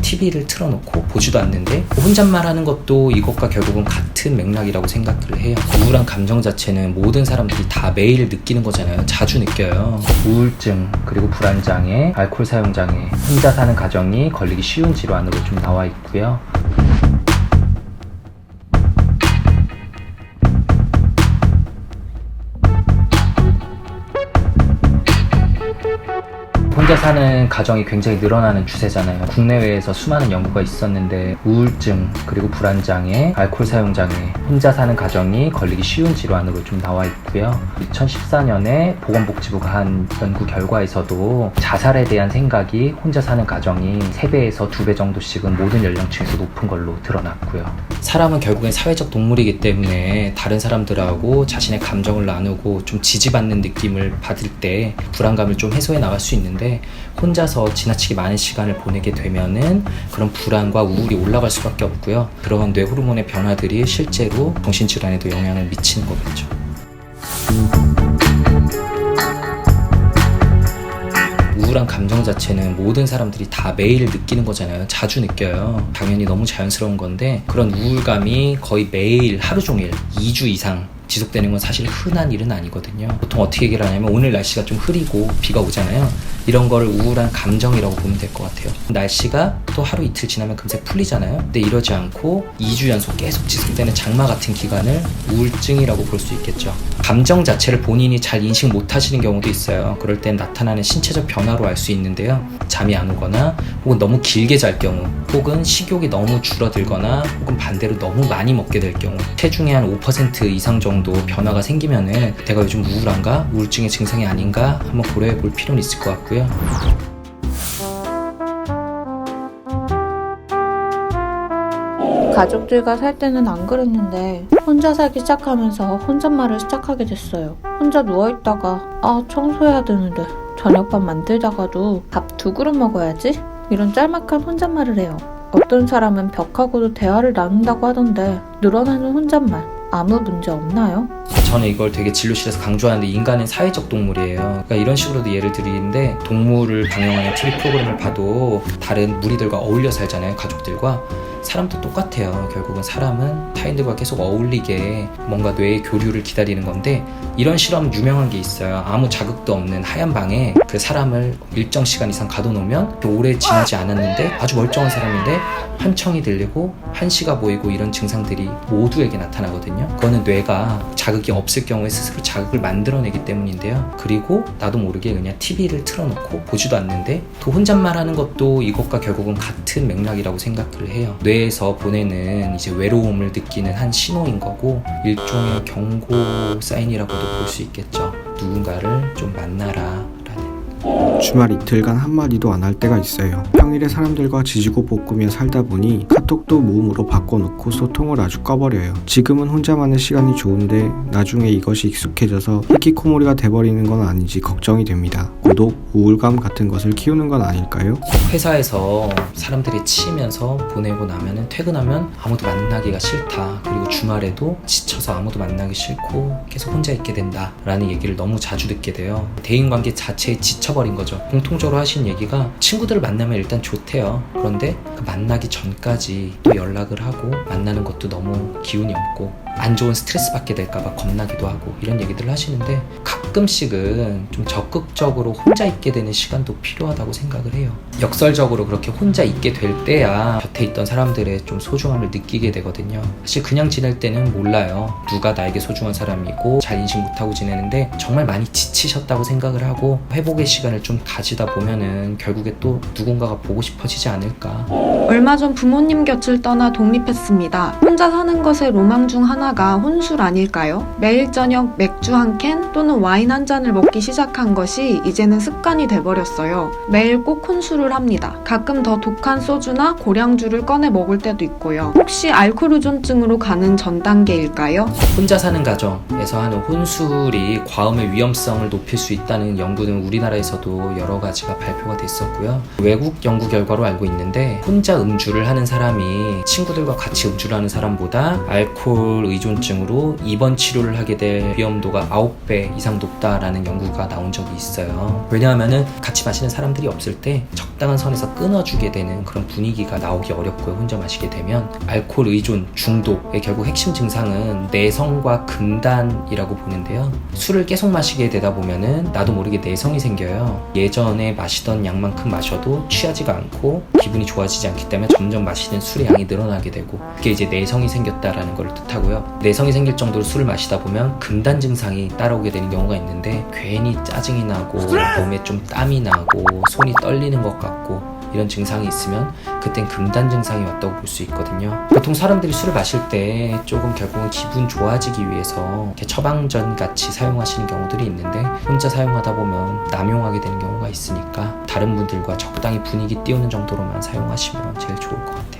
TV를 틀어놓고 보지도 않는데 혼잣말 하는 것도 이것과 결국은 같은 맥락이라고 생각을 해요. 우울한 감정 자체는 모든 사람들이 다 매일 느끼는 거잖아요. 자주 느껴요. 우울증, 그리고 불안장애, 알코올 사용장애, 혼자 사는 가정이 걸리기 쉬운 질환으로 좀 나와 있고요. 혼자 사는 가정이 굉장히 늘어나는 추세잖아요. 국내외에서 수많은 연구가 있었는데 우울증 그리고 불안장애, 알코올 사용장애, 혼자 사는 가정이 걸리기 쉬운 질환으로 좀 나와 있고요. 2014년에 보건복지부가 한 연구 결과에서도 자살에 대한 생각이 혼자 사는 가정이 3배에서 2배 정도씩은 모든 연령층에서 높은 걸로 드러났고요. 사람은 결국엔 사회적 동물이기 때문에 다른 사람들하고 자신의 감정을 나누고 좀 지지받는 느낌을 받을 때 불안감을 좀 해소해 나갈 수 있는데 혼자서 지나치게 많은 시간을 보내게 되면은 그런 불안과 우울이 올라갈 수밖에 없고요. 그런 뇌 호르몬의 변화들이 실제로 정신 질환에도 영향을 미치는 거겠죠. 우울한 감정 자체는 모든 사람들이 다 매일 느끼는 거잖아요. 자주 느껴요. 당연히 너무 자연스러운 건데 그런 우울감이 거의 매일 하루 종일 2주 이상 지속되는 건 사실 흔한 일은 아니거든요. 보통 어떻게 얘기를 하냐면 오늘 날씨가 좀 흐리고 비가 오잖아요. 이런 거를 우울한 감정이라고 보면 될 것 같아요. 날씨가 또 하루 이틀 지나면 금세 풀리잖아요. 근데 이러지 않고 2주 연속 계속 지속되는 장마 같은 기간을 우울증이라고 볼 수 있겠죠. 감정 자체를 본인이 잘 인식 못 하시는 경우도 있어요. 그럴 땐 나타나는 신체적 변화로 알 수 있는데요. 잠이 안 오거나 혹은 너무 길게 잘 경우 혹은 식욕이 너무 줄어들거나 혹은 반대로 너무 많이 먹게 될 경우 체중의 한 5% 이상 정도 변화가 생기면은 내가 요즘 우울한가? 우울증의 증상이 아닌가? 한번 고려해 볼 필요는 있을 것 같고 요. 가족들과 살 때는 안 그랬는데 혼자 살기 시작하면서 혼잣말을 시작하게 됐어요. 혼자 누워있다가 아 청소해야 되는데 저녁밥 만들다가도 밥 두 그릇 먹어야지? 이런 짤막한 혼잣말을 해요. 어떤 사람은 벽하고도 대화를 나눈다고 하던데 늘어나는 혼잣말 아무 문제 없나요? 저는 이걸 되게 진료실에서 강조하는데 인간은 사회적 동물이에요. 그러니까 이런 식으로도 예를 드리는데 동물을 방영하는 TV 프로그램을 봐도 다른 무리들과 어울려 살잖아요. 가족들과. 사람도 똑같아요. 결국은 사람은 타인들과 계속 어울리게 뭔가 뇌의 교류를 기다리는 건데 이런 실험 유명한 게 있어요. 아무 자극도 없는 하얀 방에 그 사람을 일정 시간 이상 가둬놓으면 오래 지나지 않았는데 아주 멀쩡한 사람인데 환청이 들리고 한시가 보이고 이런 증상들이 모두에게 나타나거든요. 그거는 뇌가 자극이 없을 경우에 스스로 자극을 만들어내기 때문인데요. 그리고 나도 모르게 그냥 TV를 틀어놓고 보지도 않는데 또 혼잣말 하는 것도 이것과 결국은 같은 맥락이라고 생각을 해요. 뇌에서 보내는 이제 외로움을 느끼는 한 신호인 거고 일종의 경고 사인이라고도 볼 수 있겠죠. 누군가를 좀 만나라. 주말 이틀간 한마디도 안 할 때가 있어요. 평일에 사람들과 지지고 볶으며 살다 보니 카톡도 모음으로 바꿔놓고 소통을 아주 꺼버려요. 지금은 혼자만의 시간이 좋은데 나중에 이것이 익숙해져서 히키코모리가 돼버리는 건 아닌지 걱정이 됩니다. 고독, 우울감 같은 것을 키우는 건 아닐까요? 회사에서 사람들이 치이면서 보내고 나면은 퇴근하면 아무도 만나기가 싫다. 그리고 주말에도 지쳐서 아무도 만나기 싫고 계속 혼자 있게 된다. 라는 얘기를 너무 자주 듣게 돼요. 대인관계 자체에 지쳐 버린 거죠. 공통적으로 하신 얘기가 친구들을 만나면 일단 좋대요. 그런데 그 만나기 전까지 또 연락을 하고 만나는 것도 너무 기운이 없고 안 좋은 스트레스 받게 될까봐 겁나기도 하고 이런 얘기들을 하시는데 가끔씩은 좀 적극적으로 혼자 있게 되는 시간도 필요하다고 생각을 해요. 역설적으로 그렇게 혼자 있게 될 때야 곁에 있던 사람들의 좀 소중함을 느끼게 되거든요. 사실 그냥 지낼 때는 몰라요. 누가 나에게 소중한 사람이고 잘 인식 못하고 지내는데 정말 많이 지치셨다고 생각을 하고 회복의 시간을 좀 가지다 보면은 결국에 또 누군가가 보고 싶어지지 않을까. 얼마 전 부모님 곁을 떠나 독립했습니다. 혼자 사는 것의 로망 중 하나가 혼술 아닐까요? 매일 저녁 맥주 한 캔 또는 와인 한 잔을 먹기 시작한 것이 이제는 습관이 돼버렸어요. 매일 꼭 혼술을 합니다. 가끔 더 독한 소주나 고량주를 꺼내 먹을 때도 있고요. 혹시 알코올 의존증으로 가는 전 단계일까요? 혼자 사는 가정에서 하는 혼술이 과음의 위험성을 높일 수 있다는 연구는 우리나라에서도 여러 가지가 발표가 됐었고요. 외국 연구 결과로 알고 있는데 혼자 음주를 하는 사람이 친구들과 같이 음주를 하는 사람보다 알코올 의존증으로 입원 치료를 하게 될 위험도가 9배 이상 높다라는 연구가 나온 적이 있어요. 왜냐하면은 같이 마시는 사람들이 없을 때 적당한 선에서 끊어주게 되는 그런 분위기가 나오기 어렵고요. 혼자 마시게 되면 알코올 의존 중독의 결국 핵심 증상은 내성과 금단이라고 보는데요. 술을 계속 마시게 되다 보면은 나도 모르게 내성이 생겨요. 예전에 마시던 양만큼 마셔도 취하지가 않고 기분이 좋아지지 않기 때문에 점점 마시는 술의 양이 늘어나게 되고 그게 이제 내성이 생겼다라는 걸 뜻하고요. 내성이 생길 정도로 술을 마시다 보면 금단 증상이 따라오게 되는 경우가 있는데 괜히 짜증이 나고 몸에 좀 땀이 나고 손이 떨리는 것 같고 이런 증상이 있으면 그땐 금단 증상이 왔다고 볼 수 있거든요. 보통 사람들이 술을 마실 때 조금 결국은 기분 좋아지기 위해서 이렇게 처방전 같이 사용하시는 경우들이 있는데 혼자 사용하다 보면 남용하게 되는 경우가 있으니까 다른 분들과 적당히 분위기 띄우는 정도로만 사용하시면 제일 좋을 것 같아요.